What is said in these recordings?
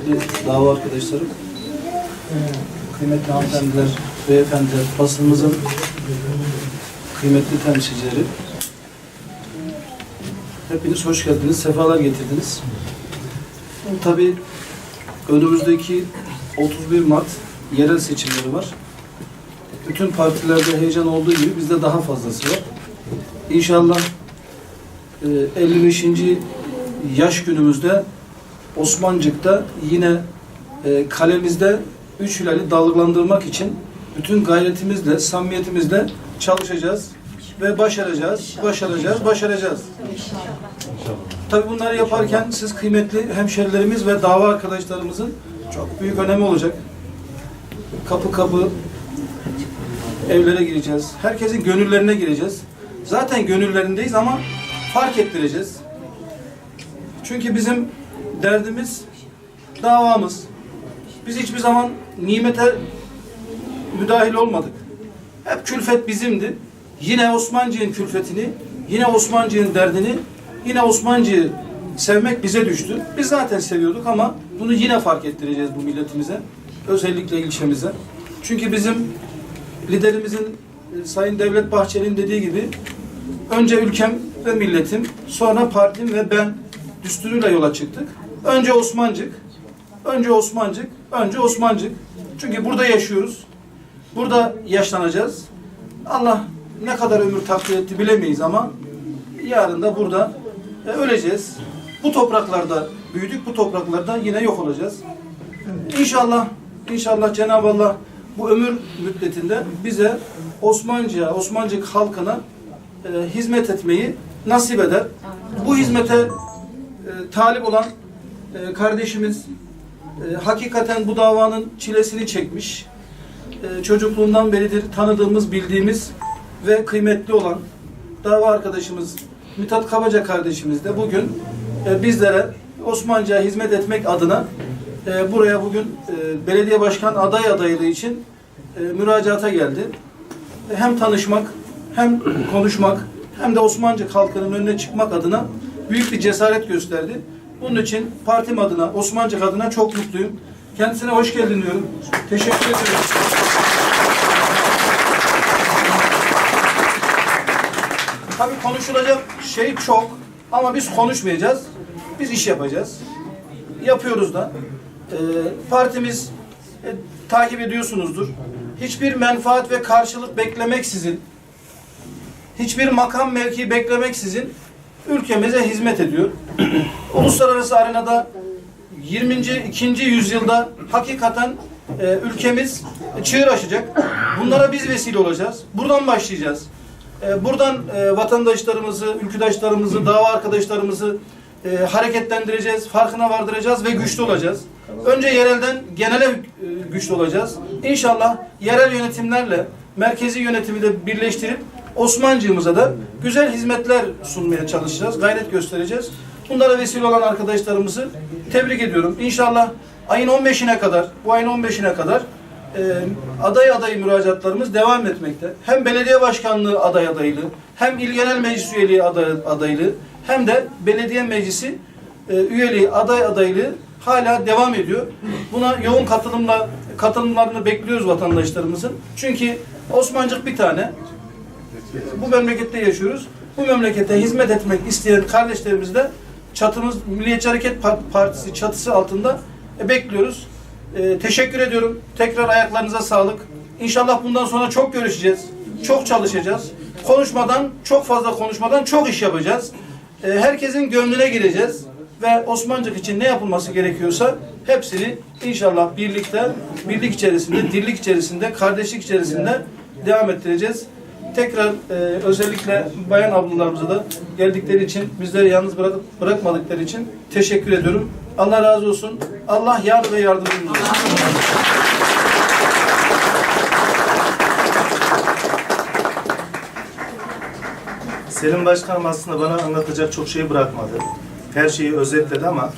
kıymetli dava arkadaşlarım, kıymetli hanımefendiler, beyefendiler, basınımızın kıymetli temsilcileri. Hepiniz hoş geldiniz, sefalar getirdiniz. Tabii önümüzdeki 31 Mart yerel seçimleri var. Bütün partilerde heyecan olduğu gibi bizde daha fazlası var. İnşallah e, 55. yaş günümüzde Osmancık'ta yine e, kalemizde üç hilali dalgalandırmak için bütün gayretimizle, samimiyetimizle çalışacağız ve başaracağız, başaracağız, başaracağız. Tabii bunları yaparken siz kıymetli hemşerilerimiz ve dava arkadaşlarımızın çok büyük önemi olacak. Kapı kapı evlere gireceğiz. Herkesin gönüllerine gireceğiz. Zaten gönüllerindeyiz ama fark ettireceğiz. Çünkü bizim derdimiz davamız. Biz hiçbir zaman nimete müdahil olmadık. Hep külfet bizimdi. Yine Osmancı'nın külfetini, yine Osmancı'nın derdini, yine Osmancı'yı sevmek bize düştü. Biz zaten seviyorduk ama bunu yine fark ettireceğiz bu milletimize. Özellikle ilçemize. Çünkü bizim liderimizin e, Sayın Devlet Bahçeli'nin dediği gibi önce ülkem ve milletim, sonra partim ve ben düsturuyla yola çıktık. Önce Osmancık, önce Osmancık, önce Osmancık. Çünkü burada yaşıyoruz. Burada yaşlanacağız. Allah ne kadar ömür takdir etti bilemeyiz ama yarın da burada e, öleceğiz. Bu topraklarda büyüdük, bu topraklarda yine yok olacağız. İnşallah, inşallah Cenab-ı Allah bu ömür müddetinde bize Osmancı'ya, Osmancık halkına e, hizmet etmeyi nasip eder. Bu hizmete e, talip olan e, kardeşimiz e, hakikaten bu davanın çilesini çekmiş. E, çocukluğundan beridir tanıdığımız, bildiğimiz ve kıymetli olan dava arkadaşımız Mithat Kabaca kardeşimiz de bugün e, bizlere Osmancı'ya hizmet etmek adına e, buraya bugün e, belediye başkan aday adaylığı için e, müracaata geldi. E, hem tanışmak, hem konuşmak, hem de Osmancık halkının önüne çıkmak adına büyük bir cesaret gösterdi. Bunun için partim adına, Osmancık adına çok mutluyum. Kendisine hoş geldin diyorum. Teşekkür ederim. Tabii konuşulacak şey çok ama biz konuşmayacağız. Biz iş yapacağız. Yapıyoruz da. Ee, partimiz e, takip ediyorsunuzdur. Hiçbir menfaat ve karşılık beklemeksizin, hiçbir makam mevki beklemeksizin ülkemize hizmet ediyor. Uluslararası arenada 20. 2. yüzyılda hakikaten e, ülkemiz çığır açacak. Bunlara biz vesile olacağız. Buradan başlayacağız. E, buradan e, vatandaşlarımızı, ülküdaşlarımızı, dava arkadaşlarımızı e, hareketlendireceğiz, farkına vardıracağız ve güçlü olacağız. Önce yerelden genele e, güçlü olacağız. İnşallah yerel yönetimlerle merkezi yönetimi de birleştirip Osmancığımıza da güzel hizmetler sunmaya çalışacağız, gayret göstereceğiz. Bunlara vesile olan arkadaşlarımızı tebrik ediyorum. İnşallah ayın 15'ine kadar, bu ayın 15'ine kadar e, aday aday müracaatlarımız devam etmekte. Hem belediye başkanlığı aday adaylığı, hem il genel meclis üyeliği aday adaylığı, hem de belediye meclisi e, üyeliği aday adaylığı hala devam ediyor. Buna yoğun katılımla katılımlarını bekliyoruz vatandaşlarımızın. Çünkü Osmancık bir tane. Bu memlekette yaşıyoruz. Bu memlekete hizmet etmek isteyen kardeşlerimiz de çatımız Milliyetçi Hareket Pa- Partisi çatısı altında e, bekliyoruz. E, teşekkür ediyorum. Tekrar ayaklarınıza sağlık. İnşallah bundan sonra çok görüşeceğiz. Çok çalışacağız. Konuşmadan, çok fazla konuşmadan çok iş yapacağız. E, herkesin gönlüne gireceğiz. Ve Osmancık için ne yapılması gerekiyorsa hepsini inşallah birlikte, birlik içerisinde, dirlik içerisinde, kardeşlik içerisinde devam ettireceğiz. Tekrar e, özellikle bayan ablalarımıza da geldikleri için, bizleri yalnız bırak, bırakmadıkları için teşekkür ediyorum. Allah razı olsun. Allah yar ve yardımcımız olsun. Selim Başkanım aslında bana anlatacak çok şey bırakmadı. Her şeyi özetledi ama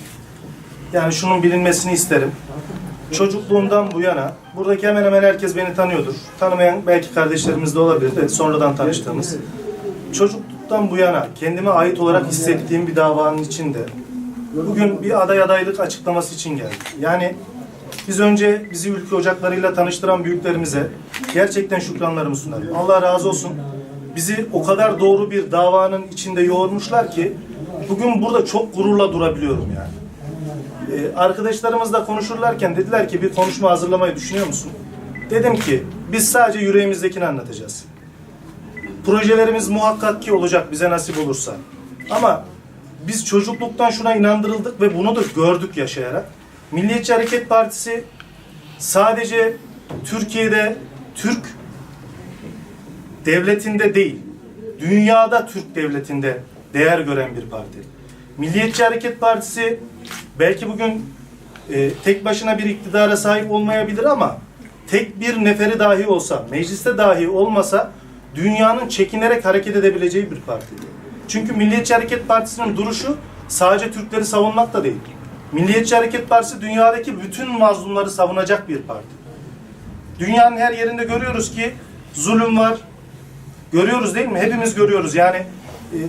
yani şunun bilinmesini isterim. Çocukluğumdan bu yana buradaki hemen hemen herkes beni tanıyordur. Tanımayan belki kardeşlerimiz de olabilir de sonradan tanıştığımız. Çocukluktan bu yana kendime ait olarak hissettiğim bir davanın içinde bugün bir aday adaylık açıklaması için geldik. Yani biz önce bizi ülke ocaklarıyla tanıştıran büyüklerimize gerçekten şükranlarımı sunarım. Allah razı olsun. Bizi o kadar doğru bir davanın içinde yoğurmuşlar ki bugün burada çok gururla durabiliyorum yani. Ee, arkadaşlarımızla konuşurlarken dediler ki bir konuşma hazırlamayı düşünüyor musun? Dedim ki biz sadece yüreğimizdekini anlatacağız. Projelerimiz muhakkak ki olacak bize nasip olursa. Ama biz çocukluktan şuna inandırıldık ve bunu da gördük yaşayarak. Milliyetçi Hareket Partisi sadece Türkiye'de Türk devletinde değil, dünyada Türk devletinde değer gören bir parti. Milliyetçi Hareket Partisi belki bugün e, tek başına bir iktidara sahip olmayabilir ama tek bir neferi dahi olsa, mecliste dahi olmasa dünyanın çekinerek hareket edebileceği bir parti. Çünkü Milliyetçi Hareket Partisi'nin duruşu sadece Türkleri savunmak da değil. Milliyetçi Hareket Partisi dünyadaki bütün mazlumları savunacak bir parti. Dünyanın her yerinde görüyoruz ki zulüm var. Görüyoruz değil mi? Hepimiz görüyoruz. Yani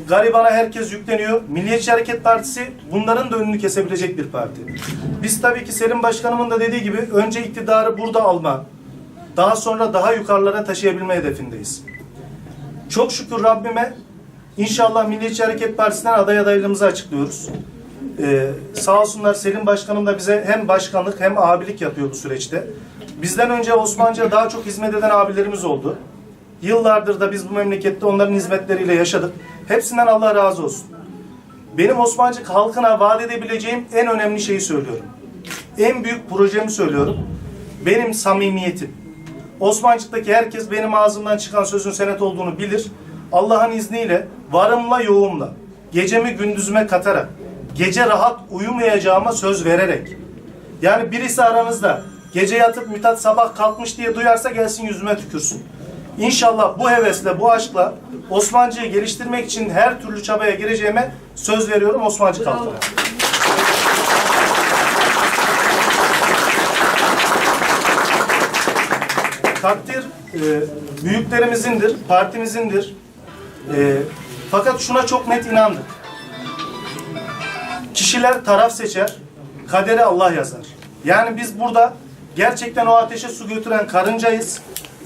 garibana herkes yükleniyor. Milliyetçi Hareket Partisi bunların da önünü kesebilecek bir parti. Biz tabii ki Selim Başkanımın da dediği gibi önce iktidarı burada alma, daha sonra daha yukarılara taşıyabilme hedefindeyiz. Çok şükür Rabbime inşallah Milliyetçi Hareket Partisi'nden aday adaylığımızı açıklıyoruz. Ee, sağ olsunlar Selim Başkanım da bize hem başkanlık hem abilik yapıyor bu süreçte. Bizden önce Osmanlıca daha çok hizmet eden abilerimiz oldu. Yıllardır da biz bu memlekette onların hizmetleriyle yaşadık. Hepsinden Allah razı olsun. Benim Osmancık halkına vaat edebileceğim en önemli şeyi söylüyorum. En büyük projemi söylüyorum. Benim samimiyetim. Osmancık'taki herkes benim ağzımdan çıkan sözün senet olduğunu bilir. Allah'ın izniyle varımla yoğumla, gecemi gündüzüme katarak, gece rahat uyumayacağıma söz vererek. Yani birisi aranızda gece yatıp Mithat sabah kalkmış diye duyarsa gelsin yüzüme tükürsün. İnşallah bu hevesle, bu aşkla Osmancı'yı geliştirmek için her türlü çabaya gireceğime söz veriyorum Osmancık halkına. Takdir e, büyüklerimizindir, partimizindir. E, fakat şuna çok net inandık. Kişiler taraf seçer, kaderi Allah yazar. Yani biz burada gerçekten o ateşe su götüren karıncayız.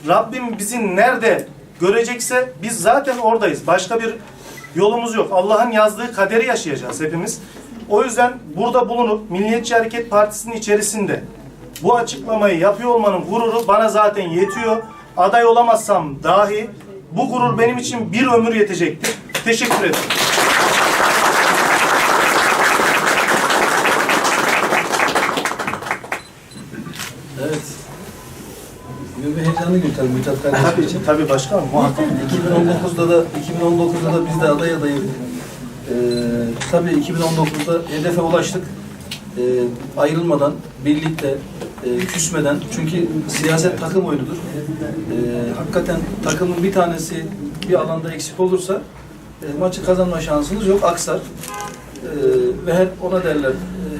Rabbim bizi nerede görecekse biz zaten oradayız. Başka bir yolumuz yok. Allah'ın yazdığı kaderi yaşayacağız hepimiz. O yüzden burada bulunup Milliyetçi Hareket Partisi'nin içerisinde bu açıklamayı yapıyor olmanın gururu bana zaten yetiyor. Aday olamazsam dahi bu gurur benim için bir ömür yetecektir. Teşekkür ederim. Evet. Bir heyecanlı gün tabii Mithat kardeşim Tabii, için. tabii başkanım muhakkak. 2019'da da 2019'da da biz de aday adayı ee, tabii 2019'da hedefe ulaştık. Ee, ayrılmadan, birlikte, e, küsmeden. Çünkü siyaset takım oyunudur. Ee, hakikaten takımın bir tanesi bir alanda eksik olursa e, maçı kazanma şansınız yok. Aksar. Ee, ve her ona derler. e,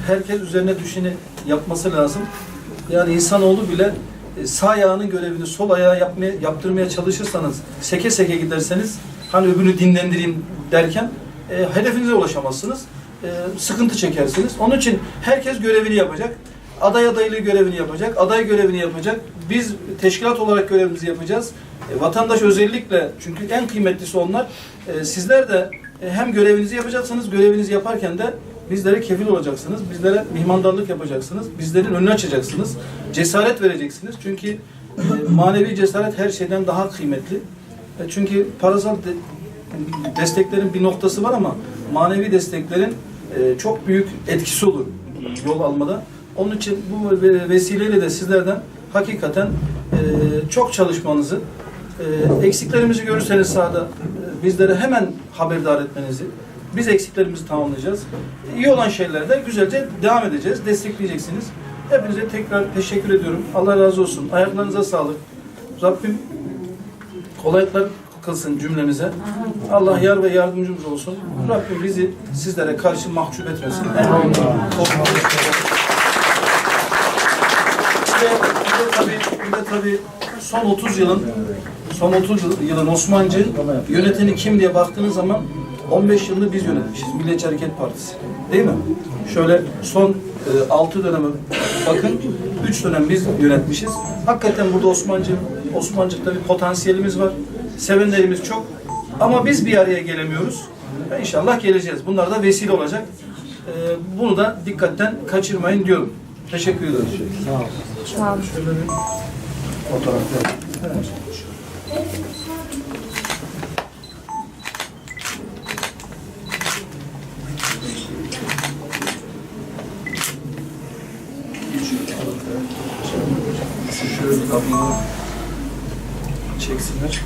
Herkes üzerine düşeni yapması lazım. Yani insanoğlu bile sağ ayağının görevini sol ayağa yapmaya, yaptırmaya çalışırsanız, seke seke giderseniz, hani öbürünü dinlendireyim derken e, hedefinize ulaşamazsınız. E, sıkıntı çekersiniz. Onun için herkes görevini yapacak. Aday adaylığı görevini yapacak, aday görevini yapacak. Biz teşkilat olarak görevimizi yapacağız. E, vatandaş özellikle, çünkü en kıymetlisi onlar. E, sizler de e, hem görevinizi yapacaksınız, görevinizi yaparken de bizlere kefil olacaksınız, bizlere mihmandarlık yapacaksınız, bizlerin önünü açacaksınız, cesaret vereceksiniz. Çünkü e, manevi cesaret her şeyden daha kıymetli. E, çünkü parasal de- desteklerin bir noktası var ama manevi desteklerin e, çok büyük etkisi olur yol almada. Onun için bu ve- vesileyle de sizlerden hakikaten e, çok çalışmanızı, e, eksiklerimizi görürseniz sahada e, bizlere hemen haberdar etmenizi, biz eksiklerimizi tamamlayacağız. İyi olan şeylerde güzelce devam edeceğiz, destekleyeceksiniz. Hepinize tekrar teşekkür ediyorum. Allah razı olsun. Ayaklarınıza sağlık. Rabbim kolaylıklar kılsın cümlemize. Allah yar ve yardımcımız olsun. Rabbim bizi sizlere karşı mahcup etmesin. Bir de, bir tabii, son 30 yılın son 30 yıl- yılın Osmancı yöneteni kim diye baktığınız zaman 15 yılını biz yönetmişiz. Milliyetçi Hareket Partisi. Değil mi? Şöyle son 6 döneme bakın. 3 dönem biz yönetmişiz. Hakikaten burada Osmancı, Osmancık'ta bir potansiyelimiz var. Sevenlerimiz çok. Ama biz bir araya gelemiyoruz. Ve İnşallah geleceğiz. Bunlar da vesile olacak. E, Bunu da dikkatten kaçırmayın diyorum. Teşekkür ederim. Sağ olun. Şöyle bir fotoğraf yapayım. Şöyle kapıyı çeksinler.